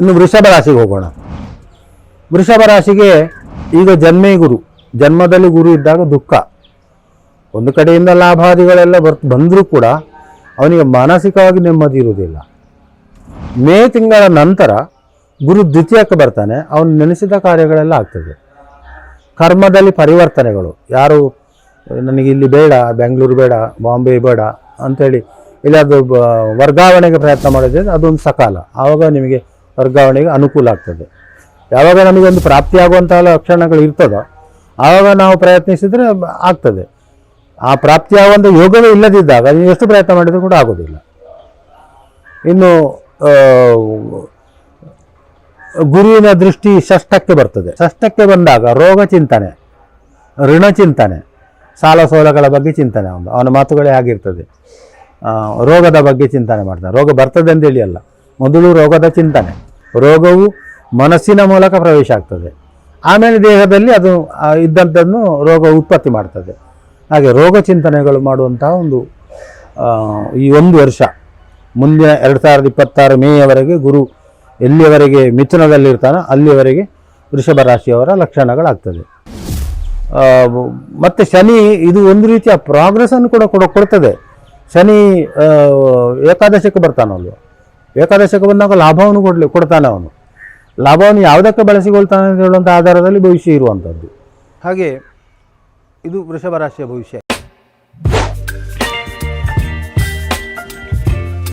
ಇನ್ನು ವೃಷಭ ರಾಶಿಗೆ ಹೋಗೋಣ. ವೃಷಭ ರಾಶಿಗೆ ಈಗ ಜನ್ಮೇ ಗುರು. ಜನ್ಮದಲ್ಲಿ ಗುರು ಇದ್ದಾಗ ದುಃಖ. ಒಂದು ಕಡೆಯಿಂದ ಲಾಭಾದಿಗಳೆಲ್ಲ ಬರ್, ಬಂದರೂ ಕೂಡ ಅವನಿಗೆ ಮಾನಸಿಕವಾಗಿ ನೆಮ್ಮದಿ ಇರುವುದಿಲ್ಲ. ಮೇ ತಿಂಗಳ ನಂತರ ಗುರು ದ್ವಿತೀಯಕ್ಕೆ ಬರ್ತಾನೆ. ಅವನು ನೆನೆಸಿದ ಕಾರ್ಯಗಳೆಲ್ಲ ಆಗ್ತದೆ. ಕರ್ಮದಲ್ಲಿ ಪರಿವರ್ತನೆಗಳು. ಯಾರು, ನನಗೆ ಇಲ್ಲಿ ಬೇಡ, ಬೆಂಗಳೂರು ಬೇಡ, ಬಾಂಬೆ ಬೇಡ ಅಂಥೇಳಿ ಇಲ್ಲಿ, ಅದು ವರ್ಗಾವಣೆಗೆ ಪ್ರಯತ್ನ ಮಾಡಿದ್ರೆ ಅದೊಂದು ಸಕಾಲ. ಆವಾಗ ನಿಮಗೆ ವರ್ಗಾವಣೆಗೆ ಅನುಕೂಲ ಆಗ್ತದೆ. ಯಾವಾಗ ನಮಗೊಂದು ಪ್ರಾಪ್ತಿಯಾಗುವಂತಹ ಲಕ್ಷಣಗಳು ಇರ್ತದೋ, ಆವಾಗ ನಾವು ಪ್ರಯತ್ನಿಸಿದರೆ ಆಗ್ತದೆ. ಆ ಪ್ರಾಪ್ತಿಯಾಗುವಂಥ ಯೋಗವೇ ಇಲ್ಲದಿದ್ದಾಗ ನೀವು ಎಷ್ಟು ಪ್ರಯತ್ನ ಮಾಡಿದರೂ ಕೂಡ ಆಗೋದಿಲ್ಲ. ಇನ್ನು ಗುರುವಿನ ದೃಷ್ಟಿ ಷಷ್ಠಕ್ಕೆ ಬರ್ತದೆ. ಷಷ್ಠಕ್ಕೆ ಬಂದಾಗ ರೋಗ ಚಿಂತನೆ, ಋಣ ಚಿಂತನೆ, ಸಾಲ ಸೋಲಗಳ ಬಗ್ಗೆ ಚಿಂತನೆ ಒಂದು. ಅವನ ಮಾತುಗಳೇ ಆಗಿರ್ತದೆ ರೋಗದ ಬಗ್ಗೆ ಚಿಂತನೆ ಮಾಡ್ತಾರೆ. ರೋಗ ಬರ್ತದೆ ಅಂತೇಳಿ ಅಲ್ಲ ಮೊದಲು ರೋಗದ ಚಿಂತನೆ. ರೋಗವು ಮನಸ್ಸಿನ ಮೂಲಕ ಪ್ರವೇಶ ಆಗ್ತದೆ. ಆಮೇಲೆ ದೇಹದಲ್ಲಿ ಅದು ಇದ್ದಂಥದ್ದು ರೋಗ ಉತ್ಪತ್ತಿ ಮಾಡ್ತದೆ. ಹಾಗೆ ರೋಗ ಚಿಂತನೆಗಳು ಮಾಡುವಂತಹ ಒಂದು ಈ ಒಂದು ವರ್ಷ. ಮುಂದಿನ ಎರಡು ಸಾವಿರದ ಇಪ್ಪತ್ತಾರು ಮೇಯವರೆಗೆ ಗುರು ಎಲ್ಲಿಯವರೆಗೆ ಮಿಥುನದಲ್ಲಿರ್ತಾನೋ ಅಲ್ಲಿಯವರೆಗೆ ವೃಷಭ ರಾಶಿಯವರ ಲಕ್ಷಣಗಳಾಗ್ತದೆ. ಮತ್ತು ಶನಿ ಇದು ಒಂದು ರೀತಿಯ ಪ್ರಾಗ್ರೆಸ್ಸನ್ನು ಕೂಡ ಕೊಡ, ಕೊಡ್ತದೆ. ಶನಿ ಏಕಾದಶಕ್ಕೆ ಬರ್ತಾನಲ್ವ ಏಕಾದಶಕ್ಕೆ ಬಂದಾಗ ಲಾಭವನ್ನು ಕೊಡಲಿ ಕೊಡ್ತಾನೆ ಅವನು. ಲಾಭವನ್ನು ಯಾವುದಕ್ಕೆ ಬಳಸಿಕೊಳ್ತಾನೆ ಅಂತ ಹೇಳುವಂಥ ಆಧಾರದಲ್ಲಿ ಭವಿಷ್ಯ ಇರುವಂಥದ್ದು. ಹಾಗೆ ಇದು ವೃಷಭ ರಾಶಿಯ ಭವಿಷ್ಯ.